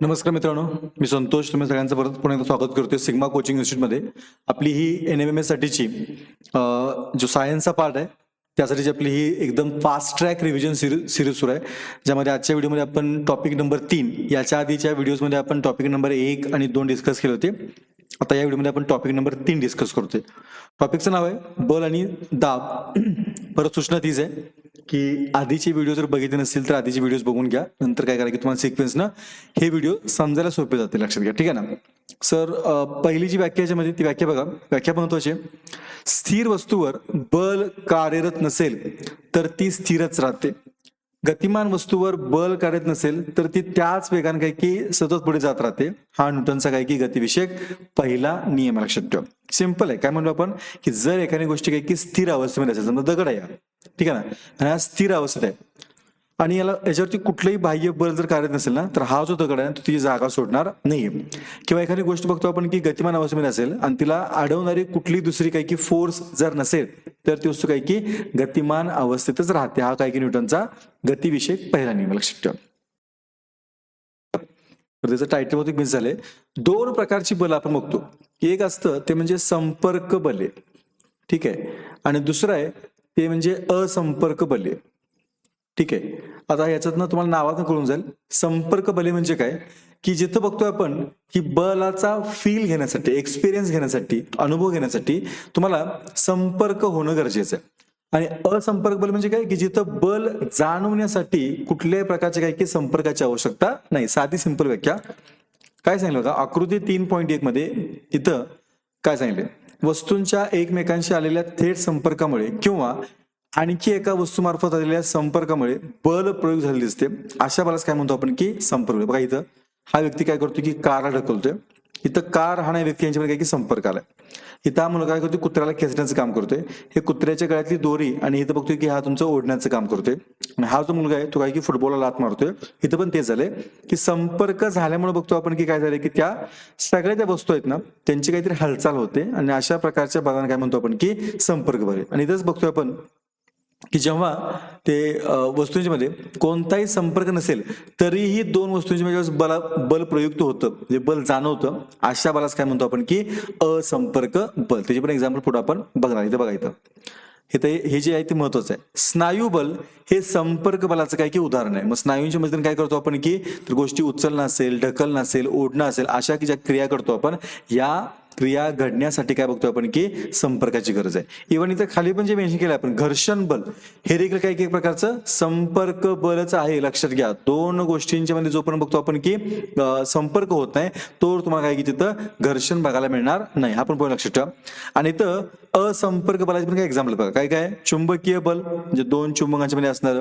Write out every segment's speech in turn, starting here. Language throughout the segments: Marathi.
नमस्कार मित्रांनो मी संतोष. तुम्ही सगळ्यांचं परत पुन्हा एकदा स्वागत करतोय सिग्मा कोचिंग इन्स्टिट्यूटमध्ये. आपली ही एन एम एम एसाठीची जो सायन्सचा पार्ट आहे त्यासाठीची आपली ही एकदम fast track revision series series सुरू आहे. ज्यामध्ये आजच्या व्हिडिओमध्ये आपण टॉपिक नंबर तीन याच्या आधीच्या व्हिडिओजमध्ये आपण टॉपिक नंबर एक आणि दोन डिस्कस केले होते. आता या व्हिडिओमध्ये आपण टॉपिक नंबर तीन डिस्कस करतोय. टॉपिकचं नाव आहे बल आणि दाब. परत सूचना तीच आहे. की आधीचे व्हिडिओ जर बघितले नसतील तर आधीचे व्हिडिओज बघून घ्या. नंतर काय करा की तुम्हाला सिक्वेन्सनं हे व्हिडिओ समजायला सोपे जाते लक्षात घ्या. ठीक आहे ना? सर पहिली जी व्याख्या याच्यामध्ये ती व्याख्या बघा. व्याख्या महत्वाची स्थिर वस्तूवर बल कार्यरत नसेल तर ती स्थिरच राहते. गतिमान वस्तूवर बल कार्यरत नसेल तर ती त्याच वेगाने काय की सतत पुढे जात राहते. हा न्यूटनचा काय की गतिविषयक पहिला नियम लक्षात ठेवा. सिंपल आहे. काय म्हणलो आपण? की जर एखादी गोष्ट काय की स्थिर अवस्थेमध्ये असेल समजा दगड आहे ठीक आहे ना? आणि हा स्थिर अवस्थेत आहे. आणि याला याच्यावरती कुठलंही बाह्य बल जर कार्यरत नसेल ना तर हा जो दगड आहे तो तिची जागा सोडणार नाही. किंवा एखादी गोष्ट बघतो आपण की गतिमान अवस्थेमध्ये असेल आणि तिला अडवणारी कुठली दुसरी काही की फोर्स जर नसेल तर ती वस्तू काही की गतिमान अवस्थेतच राहते. हा काय की न्यूटनचा गतिविषयक पहिला नियम लक्षात ठेवा. तर त्याचं टायटल बहुतेक मिस झाले दोन प्रकारची बल आपण बघतो. एक असतं ते म्हणजे संपर्क बले. ठीक आहे? आणि दुसरं आहे ते म्हणजे असंपर्क बले. ठीक आहे. आता याच्यातनं तुम्हाला नावातनं कळून जाईल. संपर्क बले म्हणजे काय? की जिथं बघतोय आपण की बलाचा फील घेण्यासाठी एक्सपिरियन्स घेण्यासाठी अनुभव घेण्यासाठी तुम्हाला संपर्क होणं गरजेचं आहे. आणि असंपर्क बल म्हणजे काय? की जिथं बल जाणवण्यासाठी कुठल्याही प्रकारच्या काही की संपर्काची आवश्यकता नाही. साधी सिंपल व्याख्या. काय सांगितलं का आकृती तीन पॉईंट एक मध्ये इथं काय सांगितले वस्तूंच्या एकमेकांशी आलेल्या थेट संपर्कामुळे किंवा आणखी एका वस्तूमार्फत आलेल्या संपर्कामुळे बल प्रयोग झाले दिसते. अशा बलाच काय म्हणतो आपण की संपर्क. बघा इथं हा व्यक्ती काय करतो की कार ढकलतोय. इथं कार हा व्यक्ती यांच्यामध्ये काय की संपर्क आलाय. इथं हा मुलगा काय करतोय कुत्र्याला खेचण्याचं काम करतोय. हे कुत्र्याच्या गळ्यातली दोरी आणि इथं बघतोय की हा तुमचं ओढण्याचं काम करतोय. आणि हा जो मुलगा आहे तो काय की फुटबॉलला लात मारतोय. इथं पण ते झालंय की संपर्क झाल्यामुळे बघतो आपण की काय झालंय की त्या सगळ्या ज्या वस्तू आहेत ना त्यांची काहीतरी हालचाल होते. आणि अशा प्रकारच्या भागाने काय म्हणतो आपण की संपर्क बरे. आणि इथंच बघतोय आपण की जेव्हा ते वस्तूंच्यामध्ये वस्तूंच्या मध्ये कोणताही संपर्क नसेल तरीही दोन वस्तूंच्या मध्ये बला बल प्रयुक्त होतं म्हणजे बल जाणवतं अशा बलास काय म्हणतो आपण की असंपर्क बल. त्याचे पण एक्झाम्पल पुढे आपण बघणार. इथे बघायचं हे ते हे जे आहे ते महत्वाचं आहे. स्नायू बल हे संपर्क बलाचं काय की उदाहरण आहे. मग स्नायूंच्या मदतीने काय करतो आपण की तर गोष्टी उचलणं असेल ढकलणं असेल ओढणं असेल अशा की ज्या क्रिया करतो आपण या क्रिया घडण्यासाठी काय बघतो आपण की संपर्काची गरज आहे. इव्हन इथं खाली पण जे मेन्शन केलं आपण घर्षण बल हे देखील काही एक प्रकारचं संपर्क बलच आहे लक्षात घ्या. दोन गोष्टींच्या मध्ये जो पण बघतो आपण की संपर्क होत नाही तो तुम्हाला काय की तिथं घर्षण बघायला मिळणार नाही. हा पण लक्षात ठेवा. आणि इथं असंपर्क बलाचे पण काय एक्झाम्पल बघा. काय काय? चुंबकीय बल म्हणजे दोन चुंबकांच्या मध्ये असणार.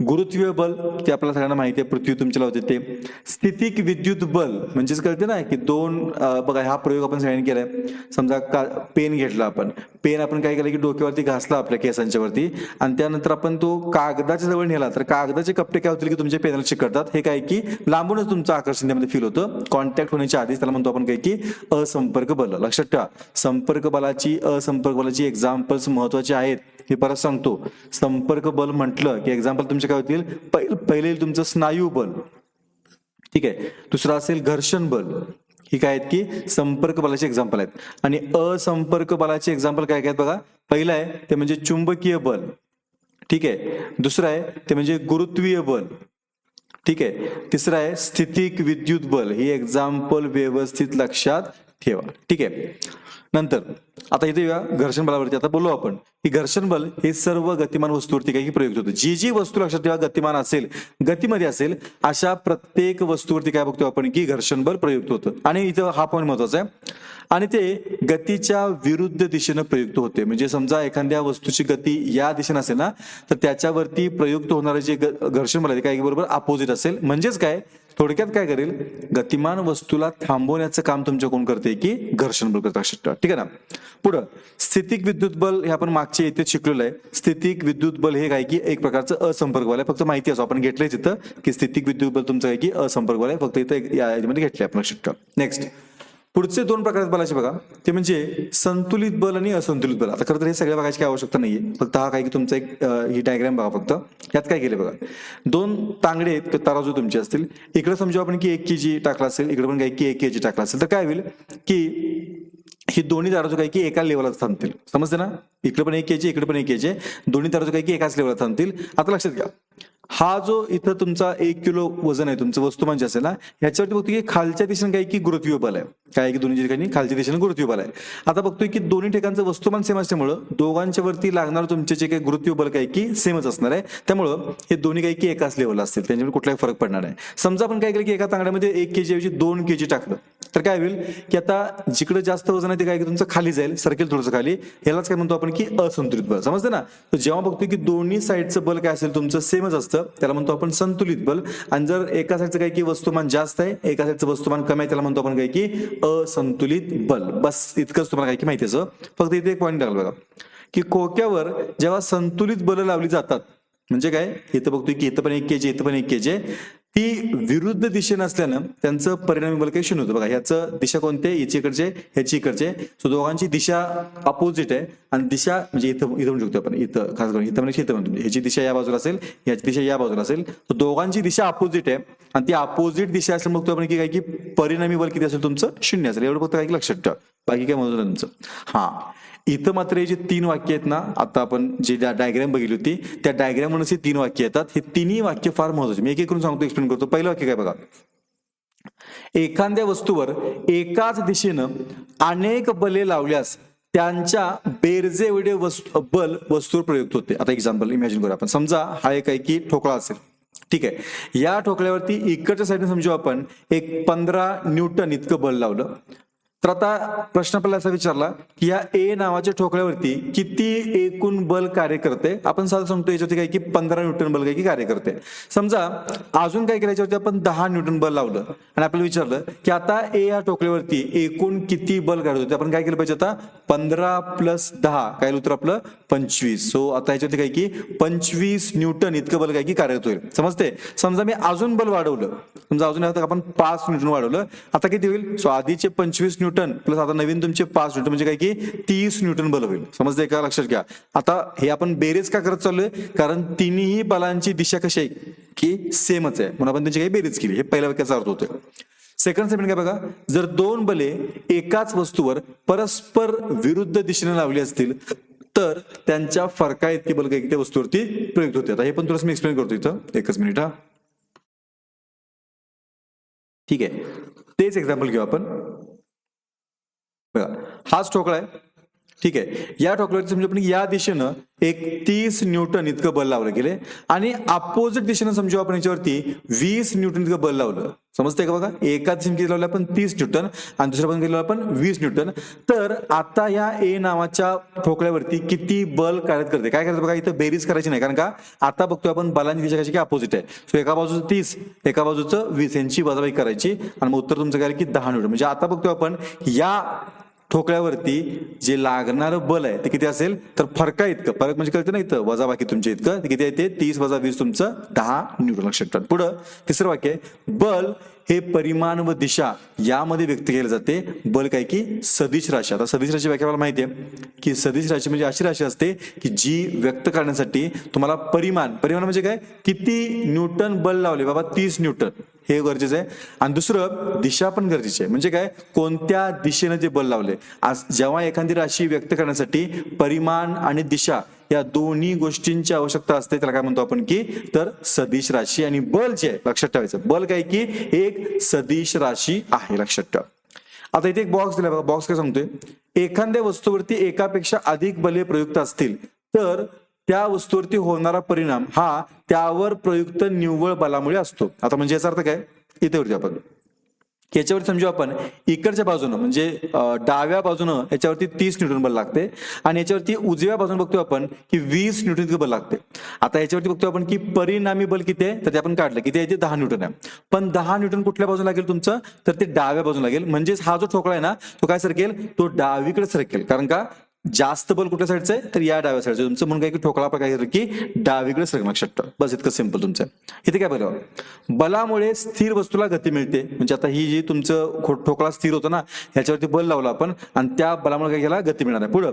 गुरुत्वीय बल ते आपल्याला सगळ्यांना माहिती आहे पृथ्वी तुमच्या होते ते. स्थितिक विद्युत बल म्हणजेच कळते ना की दोन बघा हा प्रयोग आपण सगळ्यांनी केलंय. समजा का पेन घेतला आपण. पेन आपण काय केलं की डोक्यावरती घासला आपल्या केसांच्या वरती आणि त्यानंतर आपण तो कागदाच्या जवळ नेला तर कागदाचे कपडे काय होतील की तुमच्या पेनाला चिकटतात? हे काय की लांबूनच तुमचं आकर्षण त्यामध्ये फील होतं. कॉन्टॅक्ट होण्याच्या आधीच त्याला म्हणतो आपण काय की असंपर्क बल. लक्षात ठेवा. संपर्क बलाची असंपर्क बलाची एक्झाम्पल्स महत्त्वाचे आहेत. हे परत सांगतो. संपर्क बल म्हटलं की एक्झाम्पल तुमचे काय होतील? पहिले तुमचं स्नायू बल. ठीक आहे. दुसरं असेल घर्षण बल. ही काय आहेत की संपर्क बलाचे एक्झाम्पल आहेत. आणि असंपर्क बलाचे एक्झाम्पल काय काय आहेत बघा? पहिलं आहे ते म्हणजे चुंबकीय बल. ठीक आहे. दुसरं आहे ते म्हणजे गुरुत्वीय बल. ठीक आहे. तिसरं आहे स्थितिक विद्युत बल. ही एक्झाम्पल व्यवस्थित लक्षात ठेवा. ठीक आहे. नंतर आता इथे या घर्षण बलावरती. आता बोलू आपण की घर्षण बल हे सर्व गतिमान वस्तूवरती काही प्रयुक्त होतं. जी जी वस्तू लक्षात ठेवा गतिमान असेल गतीमध्ये असेल अशा प्रत्येक वस्तूवरती काय बघतो आपण की घर्षण बल प्रयुक्त होतं. आणि इथं हा पॉईंट महत्त्वाचा आहे. आणि ते गतीच्या विरुद्ध दिशेनं प्रयुक्त होते. म्हणजे समजा एखाद्या वस्तूची गती या दिशेनं असेल ना तर त्याच्यावरती प्रयुक्त होणारे जे घर्षण बल आहे ते काय बरोबर अपोजिट असेल. म्हणजेच काय? थोडक्यात काय करेल? गतिमान वस्तूला थांबवण्याचं काम तुमच्या कोण करते की घर्षण बल करत. लक्षात ठीक आहे ना? पुढं स्थितिक विद्युत बल हे आपण मागच्या इथे शिकलेलं आहे. स्थितिक विद्युत बल हे काय की एक प्रकारचं असंपर्क बल आहे. फक्त माहिती असो आपण घेतलंय तिथं की स्थितिक विद्युत बल तुमचं काय की असंपर्क बल आहे. फक्त इथं या याच्यामध्ये घेतलंय आपण. लक्षात नेक्स्ट पुढचे दोन प्रकार बलाचे बघा. ते म्हणजे संतुलित बल आणि असंतुलित बल. आता खरं तर हे सगळ्या बघायची काही आवश्यकता नाहीये. फक्त हा काय की तुमचा एक ही डायग्राम बघा फक्त. यात काय केलं बघा. दोन तांगडे आहेत तराजू तुमचे असतील. इकडे समजू आपण की एक के जी टाकला असेल इकडे पण काय की एक के जी टाकला असेल. तर काय होईल की ही दोन्ही तराजू काय की एका लेवलात थांबतील. समजते ना? इकडे पण एक के जी इकडे पण एक के जी दोन्ही तराजू काय की एकाच लेवलात थांबतील. आता लक्षात घ्या. हा जो इथं तुमचा एक किलो वजन आहे तुमचं वस्तुमान जे असेल ना याच्यावरती बघतो की खालच्या दिशेने काय की गुरुत्वीय बल आहे. काय की दोन्ही ठिकाणी खालच्या दिशेने गुरुत्वीय बल आहे. आता बघतोय की दोन्ही ठिकाणचं वस्तुमान सेम असल्यामुळं दोघांच्या वरती लागणार तुमचे जे काही गुरुत्वीय बल काय की सेमच असणार आहे. त्यामुळं हे दोन्ही काही की एकाच लेवलला असतील त्यांच्यामध्ये कुठलाही फरक पडणार नाही. समजा आपण काय केलं की एका तांगड्यामध्ये एक के जी ऐवजी दोन के जी टाकलं तर काय होईल की आता जिकडे जास्त वजन आहे ते काय की तुमचं खाली जाईल सरकेल थोडंसं खाली. यालाच काय म्हणतो आपण की असंतुलित बल. समजतं ना? तर जेव्हा बघतो की दोन्ही साईडचं बल काय असेल तुमचं सेमच असतं. त्याला म्हणतो आपण संतुलित बल. आणि जर एका साईडचं काय की वस्तुमान जास्त आहे एका साईडचं वस्तुमान कमी आहे त्याला म्हणतो आपण काय की असंतुलित बल. बस इतकंच तुम्हाला काय की माहिती असं. फक्त इथे एक पॉईंट टाकलं बघा. की कोक्यावर जेव्हा संतुलित बल लावली जातात म्हणजे काय? इथं बघतोय की इथं पण एक केजी इथं पण एक केजी ती विरुद्ध दिशेनं असल्यानं त्यांचं परिणामी बल काही शून्य होतं. बघा ह्याचं दिशा कोणते याची इकडचे ह्याची इकडचे सो दोघांची दिशा अपोजिट आहे आणि दिशा म्हणजे इथं इथं म्हणू शकतो आपण इथं खास करून इथं म्हणजे इथं म्हणतो ह्याची दिशा या बाजूला असेल ह्याची दिशा या बाजूला असेल. तर दोघांची दिशा अपोजिट आहे आणि ती अपोजिट दिशा असेल बघतो आपण की काय की परिणामी बल किती असेल तुमचं? शून्य असेल. एवढं फक्त काय लक्षात ठेवा. बाकी काय म्हणतो तुमचं? हा. इथं मात्र हे जे तीन वाक्य आहेत ना आता आपण जे डायग्राम बघितली होती त्या डायग्राम म्हणून तीन वाक्य येतात. हे तिन्ही वाक्य फार महत्त्वाचे मी एक एक करून सांगतो एक्सप्लेन करतो. पहिलं वाक्य काय बघा? एखाद्या वस्तूवर एकाच दिशेनं अनेक बले लावल्यास त्यांच्या बेरजे एवढे वस्तू बल वस्तूवर प्रयुक्त होते. आता एक्झाम्पल इमॅजिन करू आपण. समजा हा एक आहे की ठोकळा असेल. ठीक आहे. या ठोकळ्यावरती इकडच्या साईडने समजू आपण एक पंधरा न्यूटन इतकं बल लावलं. तर आता प्रश्न आपल्याला असा विचारला की या ए नावाच्या ठोकळ्यावरती किती एकूण बल कार्य करते? आपण साधं सांगतो याच्यावरती काय की पंधरा न्यूटन बल काय की कार्य करते. समजा अजून काय केलं याच्यावरती आपण दहा न्यूटन बल लावलं आणि आपल्याला विचारलं की आता ए या ठोकळ्यावरती एकूण किती बल काढत होते? आपण काय केलं पाहिजे आता? पंधरा प्लस दहा काय उत्तर आपलं? पंचवीस. सो आता याच्यावरती काय की पंचवीस न्यूटन इतकं बल काय की कार्यरत होईल. समजते समजा मी अजून बल वाढवलं. समजा अजून आपण पाच न्यूटन वाढवलं. आता किती होईल? सो आधीचे पंचवीस न्यूटन न्यूटन प्लस आता नवीन तुमचे पाच न्यूटन म्हणजे काय की तीस न्यूटन बल होईल. समजते का? लक्षात घ्या. आता हे आपण बेरीज का करत चाललोय? कारण तिन्ही बलांची दिशा कशी आहे की सेमच आहे. म्हणून आपण त्यांची काही बेरीज केली. हे पहिल्या वाक्याचा अर्थ होतोय. सेकंड स्टेटमेंट काय बघा? जर दोन बले एकाच वस्तूवर परस्पर विरुद्ध दिशेने लावली असतील तर त्यांच्या फरका इतकी बल काही त्या वस्तूवरती प्रयुक्त होते. आता हे पण तुला मी एक्सप्लेन करतो इथं. एकच मिनिट हा. ठीक आहे. तेच एक्झाम्पल घेऊ आपण. हाच ठोकळा आहे. ठीक आहे. या ठोकळ्याचं समजा आपण या दिशेनं एक तीस न्यूटन इतकं बल लावलं गेले आणि अपोजिट दिशेनं समजू आपण याच्यावरती वीस न्यूटन इतकं बल लावलं. समजतंय का बघा? एका दिशेने किती लावलं आपण तीस न्यूटन आणि दुसऱ्या पण केलं आपण वीस न्यूटन. तर आता या ए नावाच्या ठोकळ्यावरती किती बल कार्यरत करते? काय करायचं बघा? इथं बेरीज करायची नाही. कारण का? आता बघतोय आपण बलांची दिशा कशी की अपोजिट आहे. सो एका बाजूचं तीस एका बाजूचं वीस यांची बाजाबाई करायची. आणि मग उत्तर तुमचं काय की दहा न्यूटन. म्हणजे आता बघतोय आपण या ठोकळ्यावरती जे लागणारं बल आहे ते किती असेल? तर फरका इतकं. फरक म्हणजे कळतं ना इथं वजा बाकी तुमच्या इतकं किती आहे ते? तीस वजा वीस तुमचं दहा न्यूटन लक्षात ठेवा. पुढं तिसरं वाक्य बल हे परिमाण व दिशा यामध्ये व्यक्त केले जाते. बल काय की सदिश राशी. आता सदिश राशी व्याख्या मला माहिती आहे की सदिश राशी म्हणजे अशी राशी असते की जी व्यक्त करण्यासाठी तुम्हाला परिमाण परिमाण म्हणजे काय? किती न्यूटन बल लावले? बाबा तीस न्यूटन. हे गरजेचं आहे. आणि दुसरं दिशा पण गरजेची आहे. म्हणजे काय? कोणत्या दिशेने ते बल लावले? आज जेव्हा एखादी राशी व्यक्त करण्यासाठी परिमाण आणि दिशा या दोन्ही गोष्टींची आवश्यकता असते. त्याला काय म्हणतो आपण की तर सदिश राशी आणि बल जे आहे लक्षात ठेवायचं. बल काय की एक सदिश राशी आहे लक्षात ठेवा. आता इथे एक बॉक्स दिला बघा. बॉक्स काय सांगतोय? एखाद्या वस्तूवरती एकापेक्षा अधिक बले प्रयुक्त असतील तर त्या वस्तूवरती होणारा परिणाम हा त्यावर प्रयुक्त निव्वळ बलामुळे असतो. आता म्हणजे याचा अर्थ काय? इथे वरती आपण. याच्यावरती समजू आपण इकडच्या बाजूनं म्हणजे डाव्या बाजूनं याच्यावरती तीस न्यूटन बल लागते आणि याच्यावरती उजव्या बाजून बघतोय आपण की वीस न्यूटन इतकं बल लागते. आता याच्यावरती बघतोय आपण की परिणामी बल किती आहे? तर ते आपण काढलं. किती आहे? ते दहा न्यूटन आहे. पण दहा न्यूटन कुठल्या बाजूला लागेल तुमचं? तर ते डाव्या बाजूला लागेल. म्हणजेच हा जो ठोकळा आहे ना तो काय सरकेल? तो डावीकडे सरकेल. कारण का? जास्त बल कुठल्या साईडचं आहे? तर या डाव्या साईडचं तुमचं म्हणून काय की ठोकळा प्रकार आहे की डावीकडे सरकम लक्षात ठेवा. बस इतकं सिंपल तुमचं. इथे काय बघा बलामुळे स्थिर वस्तूला गती मिळते. म्हणजे आता ही जी तुमचं खो- ठोकळा स्थिर होतो ना ह्याच्यावरती बल लावला आपण आणि त्या बलामुळे काय केला? गती मिळणार आहे पुढं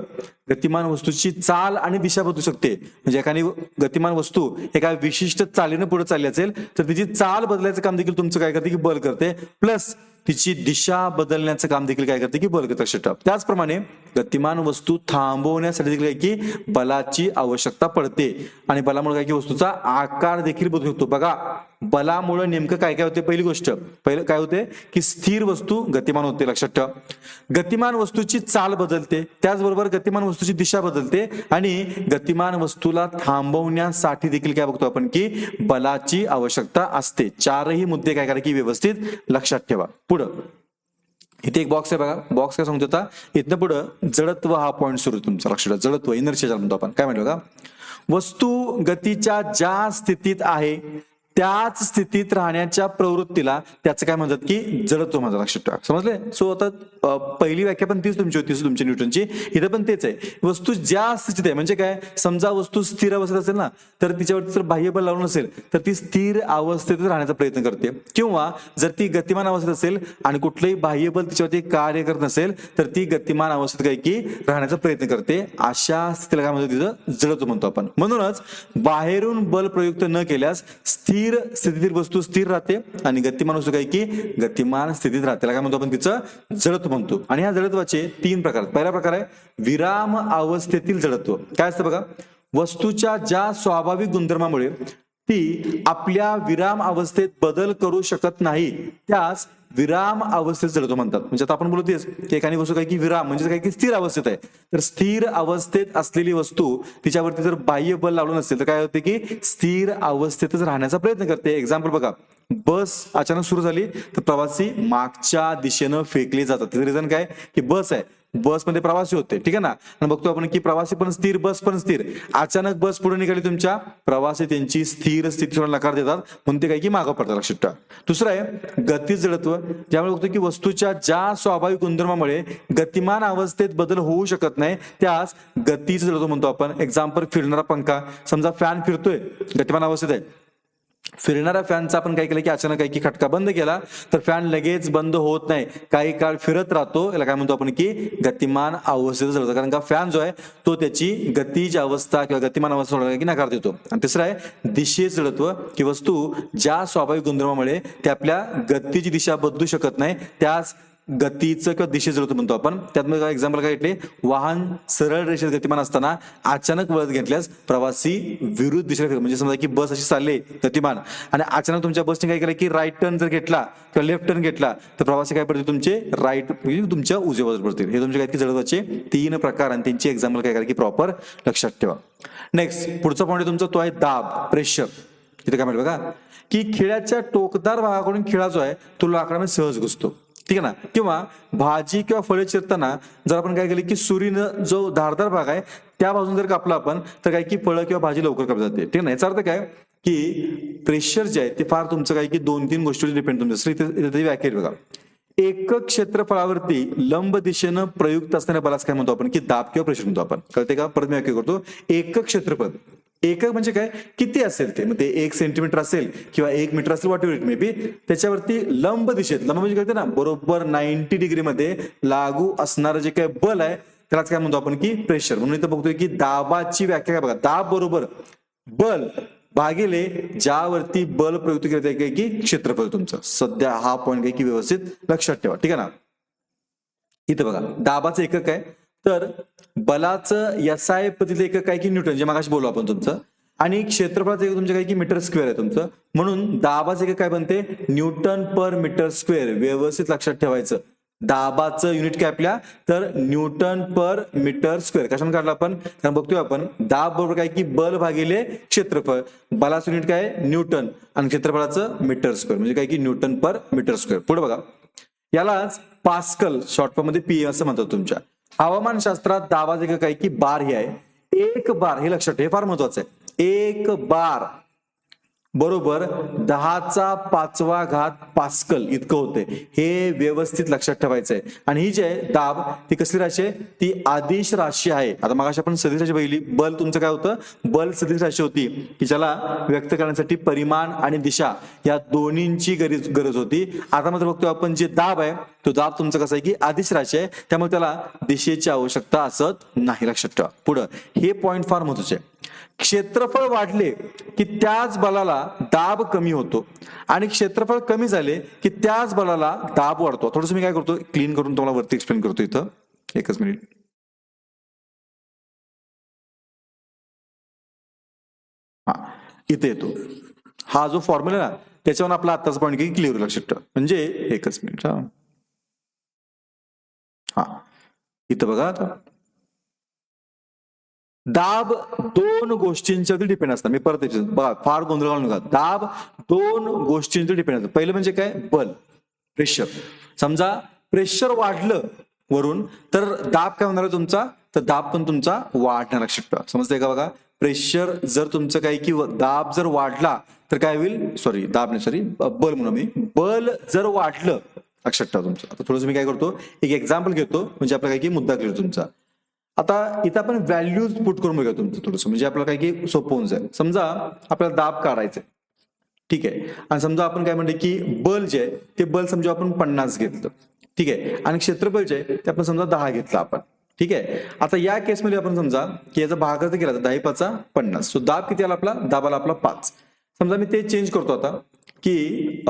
गतिमान वस्तूची चाल आणि दिशा बदलू शकते. म्हणजे एखादी गतिमान वस्तू एका विशिष्ट चालीनं पुढे चालली असेल तर तिची चाल बदलायचं काम देखील तुमचं काय करते? की बल करते. प्लस तिची दिशा बदलण्याचं काम देखील काय करते की बल करते त्याचप्रमाणे गतिमान वस्तू थांबवण्यासाठी देखील काय की बलाची आवश्यकता पडते. आणि बलामुळे काय की वस्तूचा आकार देखील बदलू शकतो. बघा बलामुळे नेमकं काय काय होते? पहिली गोष्ट पहिलं काय होते? की स्थिर वस्तू गतिमान होते लक्षात ठेवा. गतिमान वस्तूची चाल बदलते त्याचबरोबर गतिमान वस्तूची दिशा बदलते आणि गतिमान वस्तूला थांबवण्यासाठी देखील काय बघतो आपण? की बलाची आवश्यकता असते. चारही मुद्दे काय करा की व्यवस्थित लक्षात ठेवा. पुढं. इथे एक बॉक्स आहे बघा. बॉक्स काय सांगतो आता? इथनं पुढं जडत्व हा पॉईंट सुरू तुमचा. लक्षात ठेवा. जडत्व इनर्शिया म्हणतो आपण. काय म्हणतो का वस्तू गतीच्या ज्या स्थितीत आहे त्याच स्थितीत राहण्याच्या प्रवृत्तीला त्याचं काय म्हणतात की जडत्व माझं लक्षात ठेवा. समजले? सो आता पहिली व्याख्या पण तीच तुमची होती तुमच्या न्यूटनची. इथं पण तेच आहे. वस्तू ज्या स्थितीत आहे म्हणजे काय? समजा वस्तू स्थिर अवस्थेत असेल ना तर तिच्यावरती जर बाह्य बल लावून असेल तर ती स्थिर अवस्थेत राहण्याचा प्रयत्न करते. किंवा जर ती गतिमान अवस्थेत असेल आणि कुठलंही बाह्य बल तिच्यावरती कार्य करत नसेल तर ती गतिमान अवस्थेत काय की राहण्याचा प्रयत्न करते. अशा स्थितीला काय म्हणतो तिथं? जडत्व म्हणतो आपण. म्हणूनच बाहेरून बल प्रयुक्त न केल्यास स्थिर स्थितीतील वस्तू स्थिर राहते आणि गतिमान वस्तू काय की गतिमान स्थितीत राहते. त्याला काय म्हणतो आपण तिचं? जडत्व म्हणतो. आणि ह्या जडत्वाचे तीन प्रकार आहेत. पहिला प्रकार आहे विराम अवस्थेतील जडत्व. काय असतं बघा? वस्तूच्या ज्या स्वाभाविक गुणधर्मामुळे ती आपल्या विराम अवस्थेत बदल करू शकत नाही. त्यास विराम अवस्थेत जडतो म्हणतात. म्हणजे आता आपण बोलतोय की एखादी वस्तू काय की विराम म्हणजे काय की स्थिर अवस्थेत आहे. तर स्थिर अवस्थेत असलेली वस्तू तिच्यावरती जर बाह्य बल लावलं नसेल तर काय होते की स्थिर अवस्थेतच राहण्याचा प्रयत्न करते. एक्झाम्पल बघा. बस अचानक सुरू झाली तर प्रवासी मागच्या दिशेनं फेकले जातात. त्याचं रिझन काय? की बस आहे. बसमध्ये प्रवासी होते. ठीक आहे ना? आणि बघतो आपण की प्रवासी पण स्थिर बस पण स्थिर. अचानक बस पुढे निघाली तुमच्या प्रवासी त्यांची स्थिर स्थितीवर नकार देतात. म्हणून ते काय की मागं पडतात लक्षात ठेवा. दुसरं आहे गती जडत्व ज्यामुळे बघतो की वस्तूच्या ज्या स्वाभाविक गुणधर्मामुळे गतिमान अवस्थेत बदल होऊ शकत नाही त्यास गतीचं जडत्व म्हणतो आपण एक्झाम्पल फिरणारा पंखा समजा फॅन फिरतोय गतिमान अवस्थेत आहे. फिरणाऱ्या फॅनचा आपण काय केलं की अचानक काही की खटका बंद केला तर फॅन लगेच बंद होत नाही. काही काळ फिरत राहतो याला काय म्हणतो आपण की गतिमान अवस्थेत जळतो कारण का फॅन जो आहे तो त्याची गतीची अवस्था किंवा गतिमान अवस्था की नकार देतो. आणि तिसरं आहे दिशे जडत्व की वस्तू ज्या स्वाभाविक गुणधर्मामुळे ते आपल्या गतीची दिशा बदलू शकत नाही त्याच गतीचं किंवा दिशेचं ऋतू म्हणतो आपण त्यात एक्झाम्पल काय घेतले? वाहन सरळ रेषेत गतिमान असताना अचानक वळत घेतल्यास प्रवासी विरुद्ध दिशेला फिरतो. म्हणजे समजा की बस अशी चालली गतिमान आणि अचानक तुमच्या बसने काय केलं की राईट टर्न जर घेतला किंवा लेफ्ट टर्न घेतला तर प्रवासी काय पडतील तुमचे राईट म्हणजे तुमच्या उजव्या बाजूला पडतील. हे तुमचे काय की जडत्वाचे तीन प्रकार आणि त्यांची एक्झाम्पल काय करा की प्रॉपर लक्षात ठेवा. नेक्स्ट पुढचा पॉईंट तुमचा तो आहे दाब प्रेशर तिथे काय म्हणतो बघा? की खिळ्याच्या टोकदार भागाकडून खिळा जो आहे तो लाकडामध्ये सहज घुसतो. ठीक आहे ना? किंवा भाजी किंवा फळे चिरताना जर आपण काय केलं की सुरीनं जो धारदार भाग आहे त्या बाजून जर कापला आपण तर काय की फळं किंवा भाजी लवकर कापली जाते. ठीक आहे ना? याचा अर्थ काय? की प्रेशर जे आहे ते फार तुमचं काय की दोन तीन गोष्टीवर डिपेंड तुमचं. असतं. व्याख्या बघा. एक क्षेत्रफळावरती लंब दिशेनं प्रयुक्त असणाऱ्या बलास काय म्हणतो आपण? की दाब किंवा प्रेशर म्हणतो आपण. कळते का? परत मी व्याख्या करतो. एक क्षेत्रफळ. एकक म्हणजे काय? किती असेल ते? मग ते एक सेंटीमीटर असेल किंवा एक मीटर असेल वॉट इट मे बी त्याच्यावरती लंब दिशेत लंब म्हणजे कळते ना? बरोबर नाईन्टी डिग्री मध्ये लागू असणारं जे काय बल आहे त्यालाच काय म्हणतो आपण की प्रेशर म्हणून इथं बघतोय की दाबाची व्याख्या काय बघा? दाब बरोबर. बल भागिले ज्यावरती बल प्रयुक्त केलं जाते काय की क्षेत्रफळ तुमचं. सध्या हा पॉईंट काय की व्यवस्थित लक्षात ठेवा. ठीक आहे ना? इथं बघा दाबाचं एकक आहे. तर बलाचं एस आय पद्धतीचं एक काय की न्यूटन जे मागाशी बोलू आपण तुमचं आणि क्षेत्रफळाचं एक तुमचं काय की मीटर स्क्वेअर आहे तुमचं. म्हणून दाबाचं एक काय बनते? न्यूटन पर मीटर स्क्वेअर व्यवस्थित लक्षात ठेवायचं. दाबाचं युनिट काय आपल्या? तर न्यूटन पर मीटर स्क्वेअर. कशाने काढलं आपण? कारण बघतोय आपण दाब बरोबर काय की बल भागिले क्षेत्रफळ. बलाचं युनिट काय? न्यूटन. आणि क्षेत्रफळाचं मीटर स्क्वेअर म्हणजे काय की न्यूटन पर मीटर स्क्वेअर. पुढे बघा. यालाच पास्कल शॉर्ट फॉर्ममध्ये पी असं म्हणतात तुमच्या. हवामानशास्त्रात दावा एकक काय की बार हे आहे. एक बार हे लक्षात ठेवा, फार महत्वाचं आहे. एक बार. बरोबर दहाचा पाचवा घात पास्कल इतकं होते. हे व्यवस्थित लक्षात ठेवायचं आहे आणि ही जी आहे दाब ती कसली राशी आहे? ती आदिश राशी आहे. आता मग आपण सदिश राशी बघितली. बल तुमचं काय होतं? बल सदिश राशी होती. की ज्याला व्यक्त करण्यासाठी परिमाण आणि दिशा या दोन्हींची गरज गरज होती. आता मात्र बघतो आपण जे दाब आहे तो दाब तुमचा कसा आहे की आदिश राशी आहे. त्यामुळे त्याला दिशेची आवश्यकता असत नाही. लक्षात ठेवा. पुढं. हे पॉइंट फार महत्त्वाचे आहे. क्षेत्रफळ वाढले की त्याच बलाला दाब कमी होतो. आणि क्षेत्रफळ कमी झाले की त्याच बलाला दाब वाढतो. थोडस मी काय करतो क्लीन करून तुम्हाला वरती एक्सप्लेन करतो इथं. एकच मिनिट हा इथे येतो. हा जो फॉर्म्युला ना त्याच्यावर आपला आताच पॉईंट की क्लिअर लक्षात ठेवा. म्हणजे एकच मिनिट हा. हा इथं बघा आता. दाब दोन गोष्टींच्यावरती डिपेंड असतात मी परत बघा फार गोंधळ घालू नका. दाब दोन गोष्टींवर डिपेंड असतात पहिलं म्हणजे काय? बल. प्रेशर समजा प्रेशर वाढलं वरून तर दाब काय होणार आहे तुमचा? तर दाब पण तुमचा वाढणार लक्षात समजते समजतंय का बघा? प्रेशर जर तुमचं काही की दाब जर वाढला तर काय होईल? सॉरी दाब नाही सॉरी बल म्हणून मी. बल जर वाढलं लक्षात ठेवा तुमचं. आता थोडंसं मी काय करतो? एक एक्झाम्पल घेतो म्हणजे आपला काय की मुद्दा क्लिअर तुमचा. आता इथं आपण व्हॅल्यूज पुट करून बघूया तुमचं थोडंसं. म्हणजे आपल्याला काय की सोपं होऊन जाईल. समजा आपल्याला दाब काढायचं ठीक आहे. आणि समजा आपण काय म्हणतो की बल जे आहे ते बल समजा आपण पन्नास घेतलं. ठीक आहे. आणि क्षेत्रफळ जे आहे ते आपण समजा दहा घेतलं आपण. ठीक आहे. आता या केसमध्ये आपण समजा की याचा भागाचा केला तर दहा पाचा पन्नास. सो दाब किती आला आपला? दाबाला आपला पाच. समजा मी ते चेंज करतो आता. की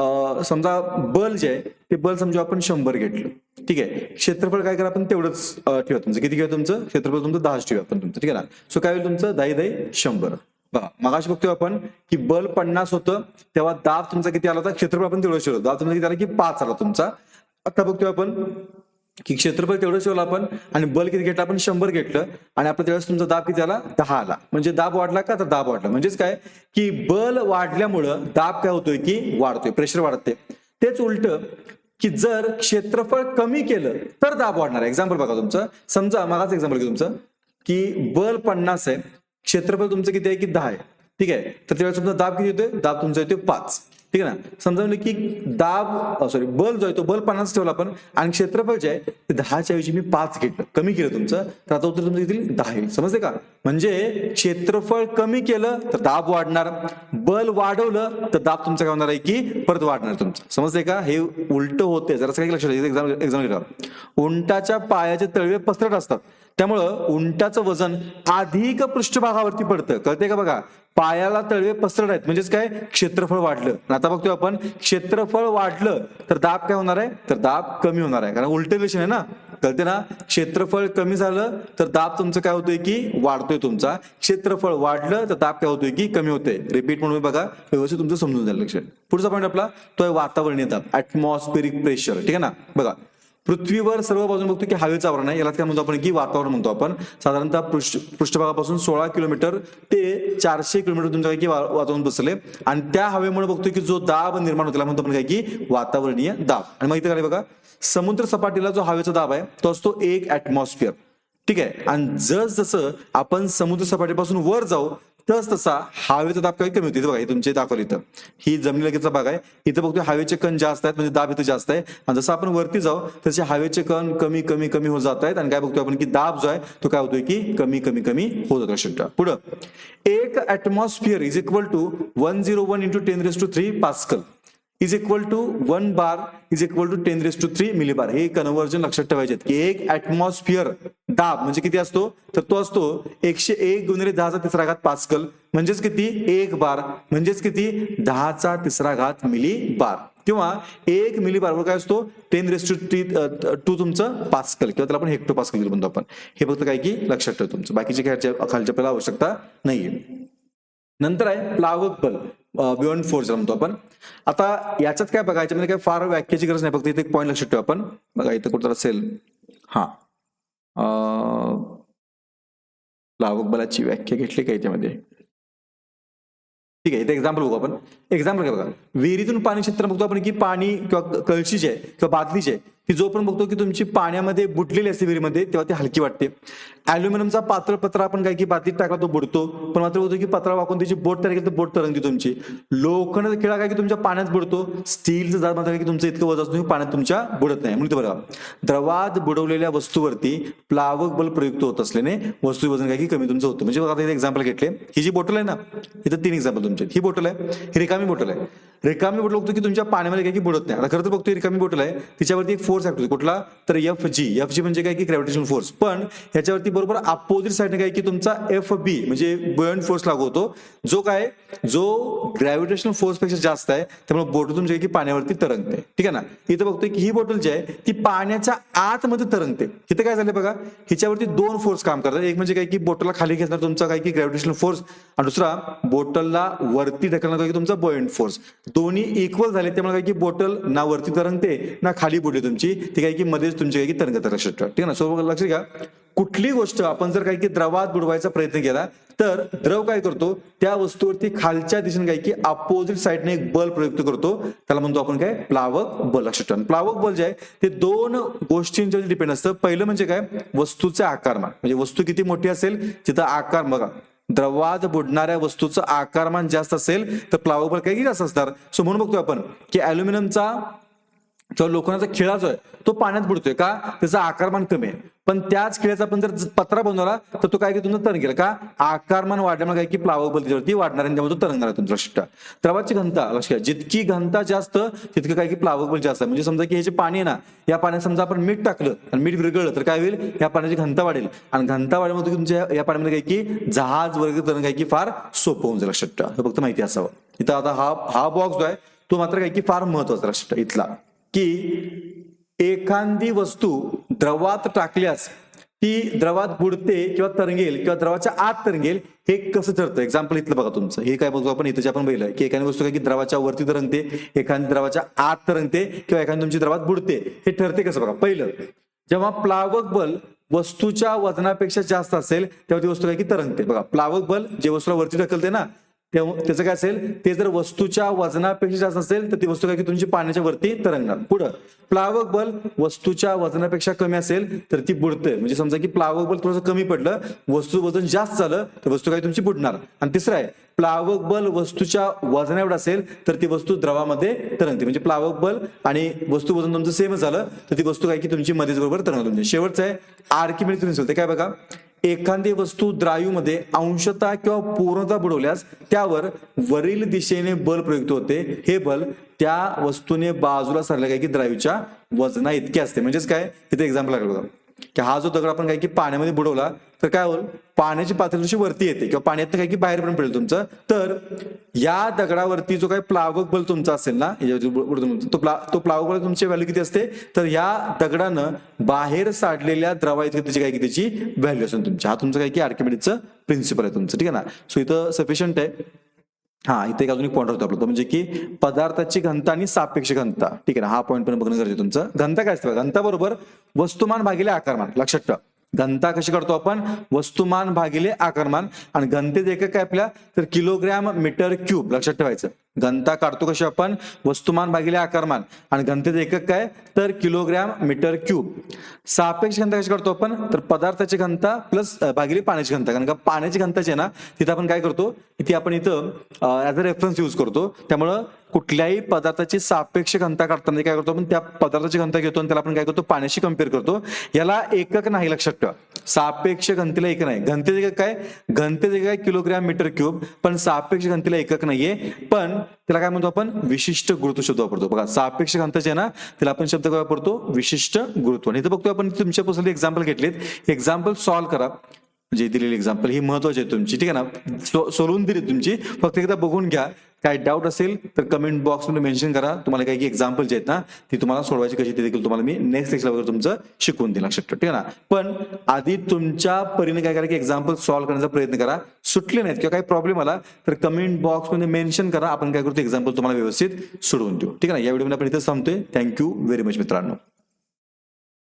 समजा बल जे आहे ते बल समजा आपण शंभर घेतलं. ठीक आहे? क्षेत्रफळ काय करा आपण तेवढंच ठेवा तुमचं. किती घेऊ तुमचं? क्षेत्रफळ तुमचं दहाच ठेवा आपण तुमचं. ठीक आहे ना? सो काय होईल तुमचं? दही दही शंभर. बघा मगाशी बघतोय आपण की बल पन्नास होतं तेव्हा दाब तुमचा किती आला होता? क्षेत्रफळ आपण तेवढं शिरतो दाब तुमचा किती आला? की पाच आला तुमचा. आता बघतोय आपण की क्षेत्रफळ तेवढं ठेवलं आपण आणि बल किती घेतलं आपण? शंभर घेतलं. आणि आपण त्यावेळेस तुमचा दाब किती आला दहा आला. म्हणजे दाब वाढला का? तर दाब वाढला. म्हणजेच काय? की बल वाढल्यामुळं दाब काय होतोय? की वाढतोय. प्रेशर वाढते तेच उलट की जर क्षेत्रफळ कमी केलं तर दाब वाढणार एक्झाम्पल बघा तुमचं. समजा मलाच एक्झाम्पल घेऊ तुमचं. की बल पन्नास आहे. क्षेत्रफळ तुमचं किती आहे? की दहा आहे. ठीक आहे? तर त्यावेळेस तुमचा दाब किती होतोय? दाब तुमचा येतोय पाच. ठीक आहे ना? समजा की दाब सॉरी बल जो आहे तो बल पन्नास ठेवला आपण आणि क्षेत्रफळ जे आहे ते दहाच्या ऐवजी मी पाच घेतलं. कमी केलं तुमचं तर आता उत्तर तुमचं येतील दहा येईल. समजते का? म्हणजे क्षेत्रफळ कमी केलं तर दाब वाढणार. बल वाढवलं तर दाब तुमचा काय होणार आहे की परत वाढणार तुमचं. समजते का? हे उलट होते जरा काही लक्षात एक्झाम एक्झाम उंटाच्या पायाचे तळवे पसरट असतात. त्यामुळं उंटाचं वजन अधिक पृष्ठभागावरती पडतं. कळते का बघा? पायाला तळवे पसरड आहेत. म्हणजेच काय? क्षेत्रफळ वाढलं. आता बघतोय आपण क्षेत्रफळ वाढलं तर दाब काय होणार आहे? तर दाब कमी होणार आहे. कारण उलट रिलेशन आहे ना? कळते ना? क्षेत्रफळ कमी झालं तर दाब तुमचं काय होतोय की? वाढतोय तुमचा. क्षेत्रफळ वाढलं तर दाब काय होतोय की? कमी होतोय. रिपीट म्हणून बघा. व्यवस्थित तुमचं समजून जाईल लक्षात. पुढचा पॉईंट आपला तो आहे वातावरणीय दाब. ऍटमॉस्फेरिक प्रेशर ठीक आहे ना? बघा. पृथ्वीवर सर्व बाजून बघतो की हवेचं आवरण आहे. याला काय म्हणतो आपण? की वातावरण म्हणतो आपण. साधारणतः पृष्ठ पृष्ठभागापासून सोळा किलोमीटर ते चारशे किलोमीटर तुमच्या काय की वातावरण बसले. आणि त्या हवेमुळे बघतो की जो दाब निर्माण होतो म्हणतो आपण काय की वातावरणीय दाब. आणि मग इथे काय बघा समुद्र सपाटीला जो हवेचा दाब आहे तो असतो एक ऍटमॉस्फिअर ठीक आहे? आणि जस जसं आपण समुद्र सपाटीपासून वर जाऊ तस तसा हवेचा दाब काही कमी होते. इथं बघा हे तुमचे दाखवलं इथं. ही जमिनी लगेचा भाग आहे. इथं बघतो हवेचे कण जास्त आहेत म्हणजे दाब इथं जास्त आहे. आणि जसं आपण वरती जाऊ तसे हवेचे कण कमी कमी कमी होत जात आहेत. आणि काय बघतो आपण की दाब जो आहे तो काय होतोय की कमी कमी कमी होत जातो. लक्षात पुढं. एक atmosphere is equal to one zero one into ten raise to three pascal is equal to one bar is equal to ten raise to three millibar हे कन्व्हर्जन लक्षात ठेवायचे की एक ऍटमॉस्फिअर दाब म्हणजे किती असतो? तर तो असतो एकशे एक गुणिले दहाचा तिसरा घात पाचकल. म्हणजेच किती? एक बार म्हणजेच किती? दहाचा तिसरा घात मिली बार किंवा एक मिली बार काय असतो? Ten raise to three to तुमचं पास्कल किंवा त्याला आपण हेक्टो पास्कल म्हणतो आपण. हे फक्त काय की लक्षात ठेव तुमचं. बाकीचे खालच्या खालच्या आपल्याला आवश्यकता नाहीये. नंतर आहे प्लावक बल. बियॉन्ड फोर्स म्हणतो आपण. आता याच्यात काय बघायचं म्हणजे काय फार व्याख्याची गरज नाही फक्त इथे एक पॉईंट लक्षात ठेवू आपण. बघा इथं कुठं असेल हा. अं, बलाची व्याख्या घेतली का याच्यामध्ये? ठीक आहे इथे एक्झाम्पल बघू आपण. एक्झाम्पल काय बघा? विहिरीतून पाणी क्षेत्र बघतो आपण की पाणी किंवा कळशीचे किंवा बादलीचे ती जो आपण बघतो की तुमची पाण्यामध्ये बुटलेली असते विहिरीमध्ये तेव्हा ती हलकी वाटते. अल्युमिनियमचा पातळ पत्रा आपण काय की बादलीत टाकला तो बुडतो. पण मात्र होतो की पत्रा वाकून त्याची बोट तयार केली तर बोट तरंगते तुमची. लोखंड खेळा काय की तुमच्या पाण्यात बुडतो. स्टीलचं जात मात्र की तुमचं इतकं वजन असतो की पाण्यात तुमच्या बुडत नाही. म्हणून बघा. द्रवात बुडवलेल्या वस्तूवरती प्लावक बल प्रयुक्त होत असल्याने वस्तू वजन काय की कमी तुमचं होतं. म्हणजे बघा आता एक्झाम्पल घेतले. ही जी बॉटल आहे ना इथं तीन एक्झाम्पल तुमचे ही बॉटल आहे ही रिकामी बॉटल आहे. रिकामी बॉटल बघतो की तुमच्या पाण्यामध्ये काय की बुडत नाही. आता खरं तर बघतो रिकामी बॉटल आहे. तिच्यावरती एक फोर्स ऍक्ट होतो कुठला? तर एफ जी एफ जी म्हणजे काय? की ग्रॅव्हिटेशन फोर्स पण ह्याच्यावरती बरोबर अपोजिट साईडने काय की तुमचा एफ बी म्हणजे बॉयन फोर्स लागू होतो. जो काय? जो ग्रॅव्हिटेशनल फोर्सपेक्षा जास्त आहे त्यामुळे बोटल तुमची काय की पाण्यावरती तरंगते. ठीक आहे ना? इथं बघतोय की ही बॉटल जी आहे ती पाण्याच्या आतमध्ये तरंगते. इथं काय झालं बघा? हिच्यावरती दोन फोर्स काम करतात. एक म्हणजे काय की बोटलला खाली घेणार तुमचा काय की ग्रॅव्हिटेशनल फोर्स आणि दुसरा बोटलला वरती ढकलणार काय की तुमचा बॉयंट फोर्स दोन्ही इक्वल झाले त्यामुळे काय की बोटल ना वरती तरंगते ना खाली बुडली तुमची ती काय की मध्येच तुमची काय की तरंगत लक्षात ठेवा. ठीक आहे ना? सोबत लक्ष घ्या. कुठली गोष्ट आपण जर काय की द्रवात बुडवायचा प्रयत्न केला तर द्रव काय करतो? त्या वस्तूवरती खालच्या दिशेने काय की अपोजिट साईडने एक बल प्रयुक्त करतो. त्याला म्हणतो आपण काय? प्लावक बल. लक्षात ठेवा. प्लावक बल जे आहे ते दोन गोष्टींच्या डिपेंड असतं. पहिलं म्हणजे काय? वस्तूचे आकारमान म्हणजे वस्तू किती मोठी असेल तिथं आकार बघा. द्रवात बुडणाऱ्या वस्तूचं आकारमान जास्त असेल तर प्लावक बल काही जास्त असणार. सो म्हणून बघतोय आपण की अॅल्युमिनियमचा किंवा लोखंडाचा खिळा जो आहे तो पाण्यात बुडतोय का? त्याचा आकारमान कमी आहे. पण त्याच खिळ्याचा आपण जर पत्रा बनवला तर तो काय की तुमचं तरंग का? आकारमान वाढल्यामुळे काय की प्लावक वाढणार आणि त्यामुळे तो तरंगणार तुमचा लक्षात द्रवाची घनता लक्ष घ्या. जितकी घनता जास्त तितकं काय की प्लावक बल जास्त म्हणजे समजा की हे जे पाणी आहे ना या पाण्यात समजा आपण मीठ टाकलं आणि मीठ विरघळलं तर काय होईल? या पाण्याची घनता वाढेल. आणि घनता वाढल्यामुळे तुमच्या या पाण्यामध्ये काय की जहाज वर्ग तरंग काय की फार सोपं होऊन जाईल लक्षात ठेवा हे फक्त माहिती असावं. इथं आता हा हा बॉक्स जो आहे तो मात्र काय की फार महत्त्वाचा लक्षात इथला. की एखादी वस्तू द्रवात टाकल्यास ती द्रवात बुडते किंवा तरंगेल किंवा द्रवाच्या आत तरंगेल हे कसं ठरतं? एक्झाम्पल इथलं बघा तुमचं. हे काय बघतो आपण? इथं आपण बघितलं की एखादी वस्तू काय की द्रवाच्या वरती तरंगते एखादी द्रवाच्या आत तरंगते किंवा एखादी तुमची द्रवात बुडते. हे ठरते कसं बघा? पहिलं जेव्हा प्लावक बल वस्तूच्या वजनापेक्षा जास्त असेल तेव्हा ती वस्तू काय की तरंगते. बघा प्लावक बल जे वस्तूला वरती ढकलते ना तेव्हा त्याचं काय असेल? ते जर वस्तूच्या वजनापेक्षा जास्त असेल तर ती वस्तू काय की तुमची पाण्याच्या वरती तरंगणार. पुढं. प्लावक बल वस्तूच्या वजनापेक्षा कमी असेल तर ती बुडते. म्हणजे समजा की प्लावक बल थोडंसं कमी पडलं वस्तू वजन जास्त झालं तर वस्तू काय तुमची बुडणार. आणि तिसरं आहे प्लावक बल वस्तूच्या वजना एवढं असेल तर ती वस्तू द्रवामध्ये तरंगते. म्हणजे प्लावक बल आणि वस्तू वजन तुमचं सेम झालं तर ती वस्तू काय की तुमची मध्येच बरोबर तरंग तुमची. शेवटचं आहे आर्किमिडिस प्रिन्सिपल ते काय बघा. एखादी वस्तू द्रायूमध्ये अंशता किंवा पूर्णता बुडवल्यास त्यावर वरील दिशेने बल प्रयुक्त होते. हे बल त्या वस्तूने बाजूला सरले काय की द्रायूच्या वजना इतके असते. म्हणजेच काय? इथे एक्झाम्पल लागलं होतं की हा जो दगड आपण काय की पाण्यामध्ये बुडवला तर काय होईल? पाण्याची पातळी जशी वरती येते किंवा पाण्यात काय की बाहेर पण पडेल तुमचं. तर या दगडावरती जो काही प्लावक बल तुमचा असेल ना तो प्ला तो प्लावक बल तुमची व्हॅल्यू किती असते? तर या दगडानं बाहेर साडलेल्या द्रवा इतकी त्याची काय की त्याची व्हॅल्यू असेल तुमची. हा तुमचं काय की आर्किमिडीचं प्रिन्सिपल आहे तुमचं ठीक आहे ना? सो इथं सफिशियंट आहे. हा इथे एक अजून एक पॉईंट होतो आपला. तो म्हणजे की पदार्थाची घनता आणि सापेक्ष घनता. ठीक आहे ना? हा पॉईंट पण बघणं गरजेचं तुमचं. घनता काय असतं? घनता बरोबर वस्तुमान भागिले आकारमान. लक्षात ठेवा. घनता कशी करतो आपण? वस्तुमान भागिले आकारमान. आणि घनतेचे एकक काय आपल्या तर किलोग्रॅम मीटर क्यूब. लक्षात ठेवायचं. घनता काढतो कशी आपण? वस्तुमान भागिले आकारमान. आणि घनतेचे एकक काय? तर किलोग्रॅम मीटर क्यूब. सापेक्ष घनता कशी करतो आपण? तर पदार्थाची घनता प्लस भागिले पाण्याची घनता. कारण का पाण्याची घनताची आहे ना तिथं आपण काय करतो? ती आपण इथं ऍज अ रेफरन्स यूज करतो. त्यामुळं कुठल्याही पदार्थाची सापेक्ष घनता काढताना काय करतो आपण? त्या पदार्थाची घनता घेतो आणि त्याला आपण काय करतो? पाण्याशी कंपेअर करतो. याला एकक नाही लक्षात ठेवा. सापेक्ष घनतेला एक नाही. घनतेचे काय? घनतेचे काय किलोग्रॅम मीटर क्यूब. पण सापेक्ष घनतेला एकक नाहीये. पण त्याला काय म्हणतो आपण? विशिष्ट गुरुत्व शब्द वापरतो. बघा सापेक्ष घनता जे आहे ना त्याला आपण शब्द काय वापरतो? विशिष्ट गुरुत्व. आणि इथं बघतो आपण तुमच्या पुस्तकात एक्झाम्पल घेतलेत. एक्झाम्पल सॉल्व्ह करा. म्हणजे दिलेली एक्झाम्पल ही महत्वाची आहे तुमची. ठीक आहे ना? सो- सोडवून दिली तुमची. फक्त एकदा बघून घ्या. काय डाऊट असेल तर कमेंट बॉक्समध्ये मेन्शन करा. तुम्हाला काही एक्झाम्पल जे आहेत ना ती तुम्हाला सोडवायची कशी ते देखील तुम्हाला मी नेक्स्ट लेक्चर वगैरे तुमचं शिकवून दिला शकतो ठीक आहे ना? पण आधी तुमच्या परीने काय करा की एक्झाम्पल सॉल्व्ह करण्याचा प्रयत्न करा. सुटले नाहीत किंवा काही प्रॉब्लेम आला तर कमेंट बॉक्समध्ये मेन्शन करा. आपण काय करतो एक्झाम्पल तुम्हाला व्यवस्थित सोडवून देऊ. ठीक आहे ना? या व्हिडिओमध्ये आपण इथं थांबतोय. थँक्यू व्हेरी मच मित्रांनो.